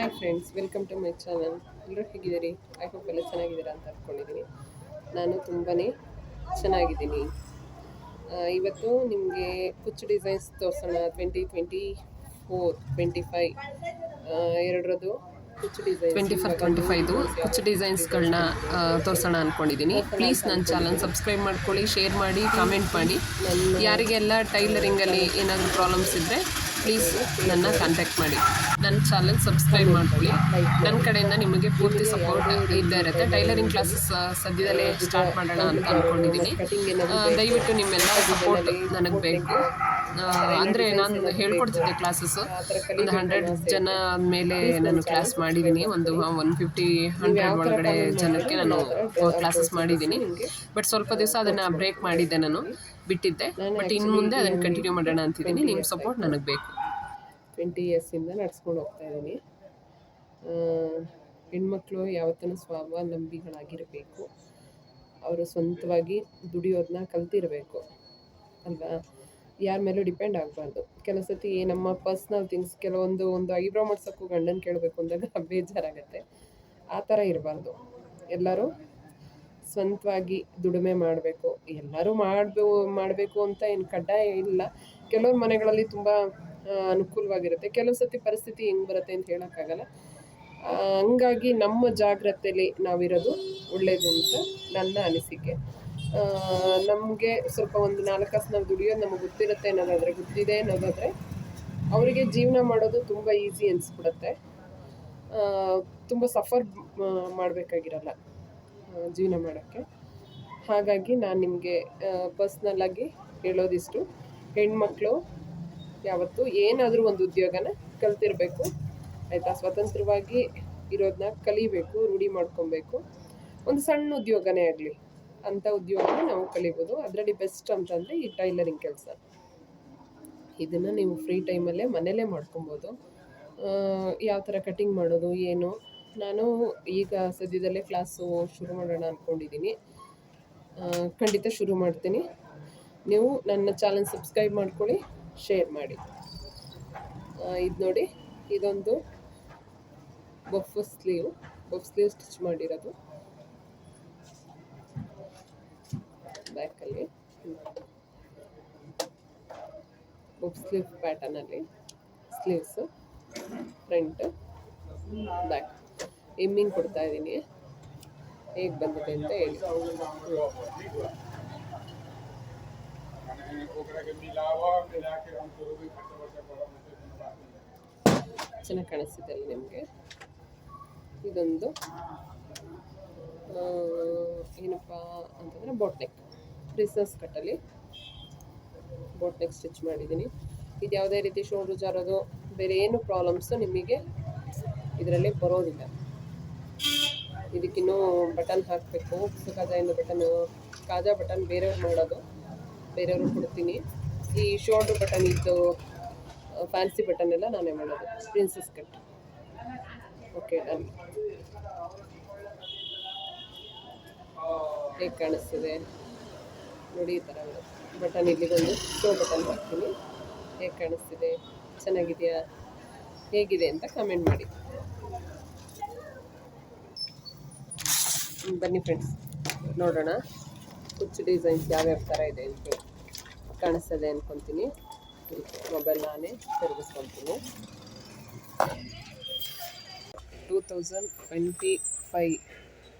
Hi friends welcome to my channel ಎಲ್ಲರೂ ಹೇಗಿದ್ದೀರಿ? I hope ಎಲ್ಲ ಚೆನ್ನಾಗಿದ್ದೀರಾ ಅಂತ ಅಂದ್ಕೊಂಡಿದ್ದೀನಿ ನಾನು ತುಂಬಾ ಚೆನ್ನಾಗಿದ್ದೀನಿ. ಇವತ್ತು ನಿಮಗೆ ಕುಚ್ಚು ಡಿಸೈನ್ಸ್ ತೋರಿಸೋಣ. Twenty twenty four twenty five ಎರಡರದ್ದು twenty four twenty five ಕುಚ್ಚು ಡಿಸೈನ್ಸ್ಗಳನ್ನ ತೋರಿಸೋಣ ಅಂದ್ಕೊಂಡಿದ್ದೀನಿ ಪ್ಲೀಸ್ ನನ್ನ ಚಾನಲ್ ಸಬ್ಸ್ಕ್ರೈಬ್ ಮಾಡ್ಕೊಳ್ಳಿ ಶೇರ್ ಮಾಡಿ ಕಾಮೆಂಟ್ ಮಾಡಿ. ಯಾರಿಗೆಲ್ಲ ಟೈಲರಿಂಗಲ್ಲಿ ಏನಾದರೂ ಪ್ರಾಬ್ಲಮ್ಸ್ ಇದ್ದರೆ ಪ್ಲೀಸ್ ನನ್ನ ಕಾಂಟ್ಯಾಕ್ಟ್ ಮಾಡಿ. ನನ್ನ ಚಾನಲ್ ಸಬ್ಸ್ಕ್ರೈಬ್ ಮಾಡ್ಕೊಳ್ಳಿ. ನನ್ನ ಕಡೆಯಿಂದ ನಿಮಗೆ ಪೂರ್ತಿ ಸಪೋರ್ಟ್ ಇದ್ದೇ ಇರುತ್ತೆ. ಟೈಲರಿಂಗ್ ಕ್ಲಾಸಸ್ ಸದ್ಯದಲ್ಲೇ ಸ್ಟಾರ್ಟ್ ಮಾಡೋಣ ಅಂತ ಅಂದ್ಕೊಂಡಿದ್ದೀನಿ ದಯವಿಟ್ಟು ನಿಮ್ಮೆಲ್ಲ ಸಪೋರ್ಟ್ ನನಗೆ ಬೇಕು. ಅಂದರೆ ನಾನು ಹೇಳ್ಕೊಡ್ತಿದ್ದೆ ಕ್ಲಾಸಸ್ ಒಂದು ಹಂಡ್ರೆಡ್ ಜನ ಮೇಲೆ ನಾನು ಕ್ಲಾಸ್ ಮಾಡಿದ್ದೀನಿ. ಒಂದು ಒನ್ ಫಿಫ್ಟಿ ಹಂಡ್ರೆಡ್ ಒಳಗಡೆ ಜನಕ್ಕೆ ನಾನು ಕ್ಲಾಸಸ್ ಮಾಡಿದ್ದೀನಿ. ಬಟ್ ಸ್ವಲ್ಪ ದಿವಸ ಅದನ್ನು ಬ್ರೇಕ್ ಮಾಡಿದ್ದೆ ನಾನು. ಬಿಟ್ಟಿದ್ದೆ. ಬಟ್ ಇನ್ನು ಮುಂದೆ ಅದನ್ನು ಕಂಟಿನ್ಯೂ ಮಾಡೋಣ ಅಂತಿದ್ದೀನಿ. ನಿಮ್ಮ ಸಪೋರ್ಟ್ ನನಗೆ ಬೇಕು. ಟ್ವೆಂಟಿ ಇಯರ್ಸಿಂದ ನಡ್ಸ್ಕೊಂಡು ಹೋಗ್ತಾ ಇದ್ದೀನಿ. ಹೆಣ್ಮಕ್ಳು ಯಾವತ್ತೂ ಸ್ವಾವಲಂಬಿಗಳಾಗಿರಬೇಕು. ಅವರು ಸ್ವಂತವಾಗಿ ದುಡಿಯೋದನ್ನ ಕಲ್ತಿರಬೇಕು. ಅಲ್ವಾ? ಯಾರ ಮೇಲೂ ಡಿಪೆಂಡ್ ಆಗಬಾರ್ದು. ಕೆಲವು ಸತಿ ನಮ್ಮ ಪರ್ಸ್ನಲ್ ಥಿಂಗ್ಸ್ ಕೆಲವೊಂದು ಒಂದು ಐಬ್ರೋ ಮಾಡ್ಸೋಕ್ಕೂ ಗಂಡನ ಕೇಳಬೇಕು ಅಂದಾಗ ಬೇಜಾರಾಗುತ್ತೆ. ಆ ಥರ ಇರಬಾರ್ದು. ಎಲ್ಲರೂ ಸ್ವಂತವಾಗಿ ದುಡಿಮೆ ಮಾಡಬೇಕು. ಎಲ್ಲರೂ ಮಾಡಬೇಕು ಮಾಡಬೇಕು ಅಂತ ಏನು ಕಡ್ಡಾಯ ಇಲ್ಲ. ಕೆಲವ್ರ ಮನೆಗಳಲ್ಲಿ ತುಂಬ ಅನುಕೂಲವಾಗಿರುತ್ತೆ. ಕೆಲವು ಸತಿ ಪರಿಸ್ಥಿತಿ ಹೆಂಗೆ ಬರುತ್ತೆ ಅಂತ ಹೇಳೋಕ್ಕಾಗಲ್ಲ. ಹಂಗಾಗಿ ನಮ್ಮ ಜಾಗ್ರತೆಯಲ್ಲಿ ನಾವಿರೋದು ಒಳ್ಳೆಯದು ಅಂತ ನನ್ನ ಅನಿಸಿಕೆ. ನಮಗೆ ಸ್ವಲ್ಪ ಒಂದು ನಾಲ್ಕು ಕಾಸು ನಾವು ದುಡಿಯೋದು ನಮಗೆ ಗೊತ್ತಿರುತ್ತೆ ಅನ್ನೋದಾದರೆ, ಗೊತ್ತಿದೆ ಅನ್ನೋದಾದರೆ, ಅವರಿಗೆ ಜೀವನ ಮಾಡೋದು ತುಂಬ ಈಸಿ ಅನಿಸ್ಬಿಡುತ್ತೆ. ತುಂಬ ಸಫರ್ ಮಾಡಬೇಕಾಗಿರಲ್ಲ ಜೀವನ ಮಾಡೋಕ್ಕೆ. ಹಾಗಾಗಿ ನಾನು ನಿಮಗೆ ಪರ್ಸ್ನಲ್ಲಾಗಿ ಹೇಳೋದಿಷ್ಟು. ಹೆಣ್ಮಕ್ಳು ಯಾವತ್ತೂ ಏನಾದರೂ ಒಂದು ಉದ್ಯೋಗನ ಕಲ್ತಿರಬೇಕು. ಆಯಿತಾ? ಸ್ವತಂತ್ರವಾಗಿ ಇರೋದನ್ನ ಕಲಿಬೇಕು, ರೂಢಿ ಮಾಡ್ಕೊಬೇಕು. ಒಂದು ಸಣ್ಣ ಉದ್ಯೋಗನೇ ಆಗಲಿ, ಅಂಥ ಉದ್ಯೋಗನ ನಾವು ಕಲಿಬೋದು. ಅದರಲ್ಲಿ ಬೆಸ್ಟ್ ಅಂತಂದರೆ ಈ ಟೈಲರಿಂಗ್ ಕೆಲಸ. ಇದನ್ನು ನೀವು ಫ್ರೀ ಟೈಮಲ್ಲೇ ಮನೆಯಲ್ಲೇ ಮಾಡ್ಕೊಬೋದು. ಯಾವ ಥರ ಕಟಿಂಗ್ ಮಾಡೋದು, ಏನು? ನಾನು ಈಗ ಸದ್ಯದಲ್ಲೇ ಕ್ಲಾಸು ಶುರು ಮಾಡೋಣ ಅಂದ್ಕೊಂಡಿದ್ದೀನಿ ಖಂಡಿತ ಶುರು ಮಾಡ್ತೀನಿ. ನೀವು ನನ್ನ ಚಾನಲ್ ಸಬ್ಸ್ಕ್ರೈಬ್ ಮಾಡ್ಕೊಳ್ಳಿ. ಶೇರ್ ಮಾಡಿ. ಇದು ನೋಡಿ, ಇದೊಂದು puff sleeve puff sleeve stitch ಮಾಡಿರೋದು. ಬ್ಯಾಕಲ್ಲಿ ಬಫ್ ಸ್ಲೀವ್ ಪ್ಯಾಟರ್ನಲ್ಲಿ ಸ್ಲೀವ್ಸ್ ಫ್ರಂಟ್ ಬ್ಯಾಕ್ ಎಮ್ಮಿಂಗ್ ಕೊಡ್ತಾ ಇದ್ದೀನಿ. ಹೇಗೆ ಬಂದಿದೆ ಅಂತ ಹೇಳಿ. ಚೆನ್ನಾಗಿ ಕಾಣಿಸ್ತಿದೆ ಅಲ್ಲಿ ನಿಮಗೆ. ಇದೊಂದು ಏನಪ್ಪ ಅಂತಂದರೆ ಬೋಟ್ ನೆಕ್ ಪ್ರಿಸಸ್ ಕಟ್ಟಲ್ಲಿ ಬೋಟ್ ನೆಕ್ ಸ್ಟಿಚ್ ಮಾಡಿದ್ದೀನಿ. ಇದು ಯಾವುದೇ ರೀತಿ ಶೋಲ್ಡ್ರು ಜಾರೋದು, ಬೇರೆ ಏನು ಪ್ರಾಬ್ಲಮ್ಸು ನಿಮಗೆ ಇದರಲ್ಲಿ ಬರೋದಿಲ್ಲ. ಇದಕ್ಕಿನ್ನೂ ಬಟನ್ ಹಾಕಬೇಕು. ಕಾಜಾಯಿಂದ ಬಟನ್ ಕಾಜಾ ಬಟನ್ ಬೇರೆಯವ್ರು ಮಾಡೋದು. ಬೇರೆಯವ್ರಿಗೆ ಕೊಡ್ತೀನಿ. ಈ ಶೋಲ್ಡ್ರ್ ಬಟನ್ ಇದ್ದು ಫ್ಯಾನ್ಸಿ ಬಟನ್ ಎಲ್ಲ ನಾನೇ ಮಾಡೋದು ಪ್ರಿನ್ಸಸ್ ಕಟ್ ಓಕೆ ಡನ್ ಹೇಗೆ ಕಾಣಿಸ್ತಿದೆ? ನೋಡಿ, ಈ ಥರ ಬಟನ್ ಇಲ್ಲಿ ಬಂದು ಶೋ ಬಟನ್ ಹಾಕ್ತೀನಿ. ಹೇಗೆ ಕಾಣಿಸ್ತಿದೆ? ಚೆನ್ನಾಗಿದೆಯಾ? ಹೇಗಿದೆ ಅಂತ ಕಮೆಂಟ್ ಮಾಡಿ. ಬನ್ನಿ ಫ್ರೆಂಡ್ಸ್ ನೋಡೋಣ. ಕುಚ್ಚು ಡಿಸೈನ್ಸ್ ಯಾವ್ಯಾವ ಥರ ಇದೆ ಅಂತ ಕಾಣಿಸ್ತದೆ ಅಂದ್ಕೊತೀನಿ ಮೊಬೈಲ್ ನಾನೇ ತಿರುಗಿಸ್ಕೊತೀನಿ. ಟೂ ತೌಸಂಡ್ ಟ್ವೆಂಟಿ ಫೈ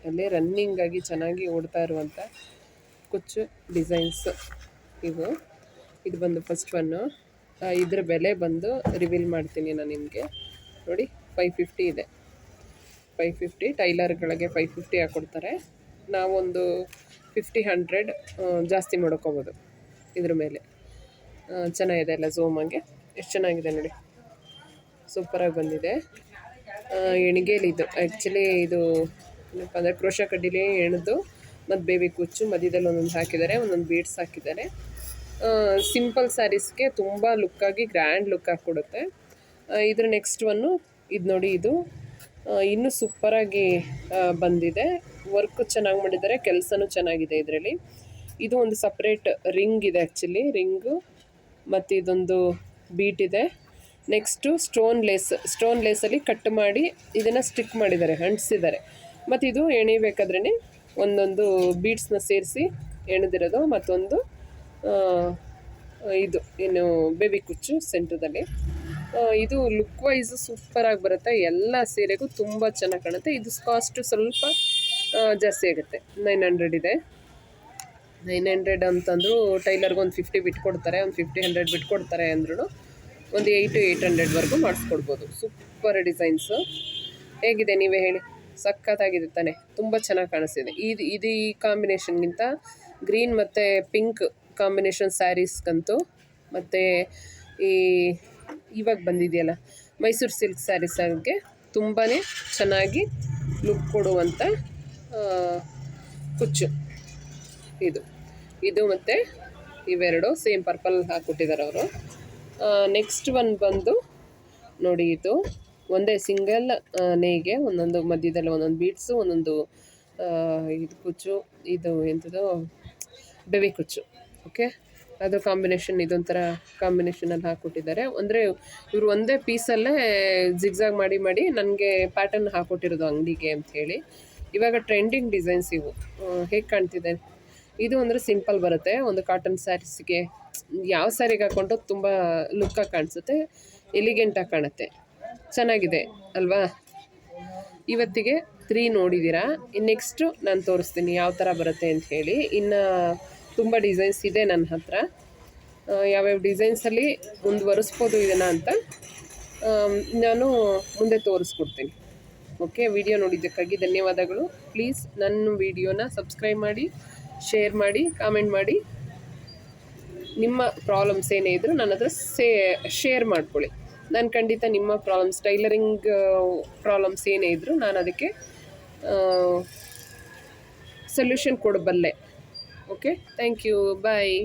ಅಲ್ಲಿ ರನ್ನಿಂಗಾಗಿ ಚೆನ್ನಾಗಿ ಓಡ್ತಾ ಇರುವಂಥ ಕುಚ್ಚು ಡಿಸೈನ್ಸ್ ಇವು. ಇದು ಬಂದು ಫಸ್ಟ್ ಒನ್ನು ಇದ್ರ ಬೆಲೆ ಬಂದು ರಿವೀಲ್ ಮಾಡ್ತೀನಿ ನಾನು ನಿಮಗೆ. ನೋಡಿ ಫೈವ್ ಫಿಫ್ಟಿ ಇದೆ. ಫೈವ್ ಫಿಫ್ಟಿ ಟೈಲರ್ಗಳಿಗೆ ಫೈವ್ ಫಿಫ್ಟಿ ಹಾಕ್ಕೊಡ್ತಾರೆ ನಾವೊಂದು ಫಿಫ್ಟಿ ಹಂಡ್ರೆಡ್ ಜಾಸ್ತಿ ಮಾಡ್ಕೋಬೋದು ಇದ್ರ ಮೇಲೆ. ಚೆನ್ನಾಗಿದೆ ಎಲ್ಲ ಝೂಮಾಗೆ ಎಷ್ಟು ಚೆನ್ನಾಗಿದೆ ನೋಡಿ. ಸೂಪರಾಗಿ ಬಂದಿದೆ. ಆ, ಎಣ್ಗೇಲಿದು ಆ್ಯಕ್ಚುಲಿ ಇದು ಏನಪ್ಪ ಅಂದರೆ ಕ್ರೋಶ ಕಡ್ಡಿಲಿ ಎಣ್ದು ಮತ್ತು ಬೇಬಿ ಕುಚ್ಚು ಮಧ್ಯದಲ್ಲಿ ಒಂದೊಂದು ಹಾಕಿದ್ದಾರೆ ಒಂದೊಂದು ಬೀಡ್ಸ್ ಹಾಕಿದ್ದಾರೆ. ಸಿಂಪಲ್ ಸ್ಯಾರೀಸ್ಗೆ ತುಂಬ ಲುಕ್ಕಾಗಿ ಗ್ರ್ಯಾಂಡ್ ಲುಕ್ ಕೊಡುತ್ತೆ. ಇದ್ರ ನೆಕ್ಸ್ಟ್ ಒನ್ನು ಇದು ನೋಡಿ ಇದು. ಇನ್ನೂ ಸೂಪರಾಗಿ ಬಂದಿದೆ. ವರ್ಕ್ ಚೆನ್ನಾಗಿ ಮಾಡಿದ್ದಾರೆ, ಕೆಲಸನೂ ಚೆನ್ನಾಗಿದೆ ಇದರಲ್ಲಿ. ಇದು ಒಂದು ಸಪ್ರೇಟ್ ರಿಂಗ್ ಇದೆ ಆ್ಯಕ್ಚುಲಿ ರಿಂಗು ಮತ್ತು ಇದೊಂದು ಬೀಟ್ ಇದೆ. ನೆಕ್ಸ್ಟು ಸ್ಟೋನ್ ಲೇಸ್ ಸ್ಟೋನ್ ಲೇಸಲ್ಲಿ ಕಟ್ ಮಾಡಿ ಇದನ್ನು ಸ್ಟಿಕ್ ಮಾಡಿದ್ದಾರೆ, ಅಂಟಿಸಿದ್ದಾರೆ. ಮತ್ತು ಇದು ಎಣಿಬೇಕಾದ್ರೇ ಒಂದೊಂದು ಬೀಟ್ಸ್ನ ಸೇರಿಸಿ ಎಣದಿರೋದು, ಮತ್ತೊಂದು ಇದು ಏನು ಬೇಬಿ ಕುಚ್ಚು ಸೆಂಟ್ರದಲ್ಲಿ ಇದು ಲುಕ್ ವೈಸು ಸೂಪರಾಗಿ ಬರುತ್ತೆ, ಎಲ್ಲ ಸೀರೆಗೂ ತುಂಬ ಚೆನ್ನಾಗಿ ಕಾಣುತ್ತೆ. ಇದು ಕಾಸ್ಟು ಸ್ವಲ್ಪ ಜಾಸ್ತಿ ಆಗುತ್ತೆ. ನೈನ್ ಹಂಡ್ರೆಡ್ ಇದೆ. ನೈನ್ ಹಂಡ್ರೆಡ್ ಅಂತಂದ್ರು ಟೈಲರ್ಗೆ ಒಂದು ಫಿಫ್ಟಿ ಬಿಟ್ಕೊಡ್ತಾರೆ, ಒಂದು ಫಿಫ್ಟಿ ಹಂಡ್ರೆಡ್ ಬಿಟ್ಕೊಡ್ತಾರೆ ಅಂದ್ರೂ ಒಂದು ಏಯ್ಟ್ ಟು ಏಯ್ಟ್ ಹಂಡ್ರೆಡ್ವರೆಗೂ ಮಾಡಿಸ್ಕೊಡ್ಬೋದು. ಸೂಪರ್ ಡಿಸೈನ್ಸು ಹೇಗಿದೆ ನೀವೇ ಹೇಳಿ? ಸಖತ್ತಾಗಿದೆ ತಾನೆ. ತುಂಬ ಚೆನ್ನಾಗಿ ಕಾಣಿಸ್ತಿದೆ. ಇದು ಇದು ಈ ಕಾಂಬಿನೇಷನ್ಗಿಂತ ಗ್ರೀನ್ ಮತ್ತು ಪಿಂಕ್ ಕಾಂಬಿನೇಷನ್ ಸ್ಯಾರೀಸ್ಗಂತೂ ಮತ್ತು ಈ ಇವಾಗ ಬಂದಿದೆಯಲ್ಲ, ಮೈಸೂರು ಸಿಲ್ಕ್ ಸ್ಯಾರೀಸ್ ಸ್ಯಾರೀಸಾಗೆ ತುಂಬಾ ಚೆನ್ನಾಗಿ ಲುಕ್ ಕೊಡುವಂಥ ಕುಚ್ಚು. ಇದು. ಇದು ಮತ್ತು ಇವೆರಡು ಸೇಮ್ ಪರ್ಪಲ್ ಹಾಕ್ಕೊಟ್ಟಿದ್ದಾರೆ ಅವರು. ನೆಕ್ಸ್ಟ್ ಒನ್ ಬಂದು ನೋಡಿ ಇದು. ಒಂದೇ ಸಿಂಗಲ್ ನೇಗೆ ಒಂದೊಂದು ಮಧ್ಯದಲ್ಲಿ ಒಂದೊಂದು ಬೀಟ್ಸು ಒಂದೊಂದು ಇದು ಕುಚ್ಚು, ಇದು ಎಂಥದ್ದು ಬೆವಿ ಕುಚ್ಚು. ಓಕೆ? ಅದು ಕಾಂಬಿನೇಷನ್, ಇದೊಂಥರ ಕಾಂಬಿನೇಷನಲ್ಲಿ ಹಾಕ್ಕೊಟ್ಟಿದ್ದಾರೆ. ಅಂದರೆ ಇವರು ಒಂದೇ ಪೀಸಲ್ಲೇ ಜಿಗ್ಜಾಗ್ ಮಾಡಿ ಮಾಡಿ ನನಗೆ ಪ್ಯಾಟರ್ನ್ ಹಾಕ್ಕೊಟ್ಟಿರೋದು ಅಂಗಡಿಗೆ ಅಂತ ಹೇಳಿ ಇವಾಗ ಟ್ರೆಂಡಿಂಗ್ ಡಿಸೈನ್ಸ್ ಇವು. ಹೇಗೆ ಕಾಣ್ತಿದೆ? ಇದು ಅಂದರೆ ಸಿಂಪಲ್ ಬರುತ್ತೆ. ಒಂದು ಕಾಟನ್ ಸ್ಯಾರೀಸ್ಗೆ ಯಾವ ಸ್ಯಾರಿಗೆ ಹಾಕ್ಕೊಂಡು ತುಂಬ ಲುಕ್ಕಾಗಿ ಕಾಣಿಸುತ್ತೆ ಎಲಿಗೆಂಟಾಗಿ ಕಾಣುತ್ತೆ. ಚೆನ್ನಾಗಿದೆ, ಅಲ್ವಾ? ಇವತ್ತಿಗೆ ತ್ರೀ ನೋಡಿದ್ದೀರಾ ಇನ್ನು ನೆಕ್ಸ್ಟು ನಾನು ತೋರಿಸ್ತೀನಿ ಯಾವ ಥರ ಬರುತ್ತೆ ಅಂತ ಹೇಳಿ. ಇನ್ನು ತುಂಬ ಡಿಸೈನ್ಸ್ ಇದೆ ನನ್ನ ಹತ್ರ. ಯಾವ್ಯಾವ ಡಿಸೈನ್ಸಲ್ಲಿ ಮುಂದುವರಿಸ್ಬೋದು ಇದನ್ನು ಅಂತ ನಾನು ಮುಂದೆ ತೋರಿಸ್ಕೊಡ್ತೀನಿ. ಓಕೆ, ವಿಡಿಯೋ ನೋಡಿದ್ದಕ್ಕಾಗಿ ಧನ್ಯವಾದಗಳು. ಪ್ಲೀಸ್ ನನ್ನ ವಿಡಿಯೋನ ಸಬ್ಸ್ಕ್ರೈಬ್ ಮಾಡಿ, ಶೇರ್ ಮಾಡಿ, ಕಾಮೆಂಟ್ ಮಾಡಿ. ನಿಮ್ಮ ಪ್ರಾಬ್ಲಮ್ಸ್ ಏನೇ ಇದ್ದರೂ ನನ್ನ ಹತ್ರ ಸೇ, ಶೇರ್ ಮಾಡ್ಕೊಳ್ಳಿ. ನಾನು ಖಂಡಿತ ನಿಮ್ಮ ಪ್ರಾಬ್ಲಮ್ಸ್, ಟೈಲರಿಂಗ್ ಪ್ರಾಬ್ಲಮ್ಸ್ ಏನೇ ಇದ್ದರೂ ನಾನು ಅದಕ್ಕೆ solution ಕೊಡಬಲ್ಲೆ. Okay, thank you, bye.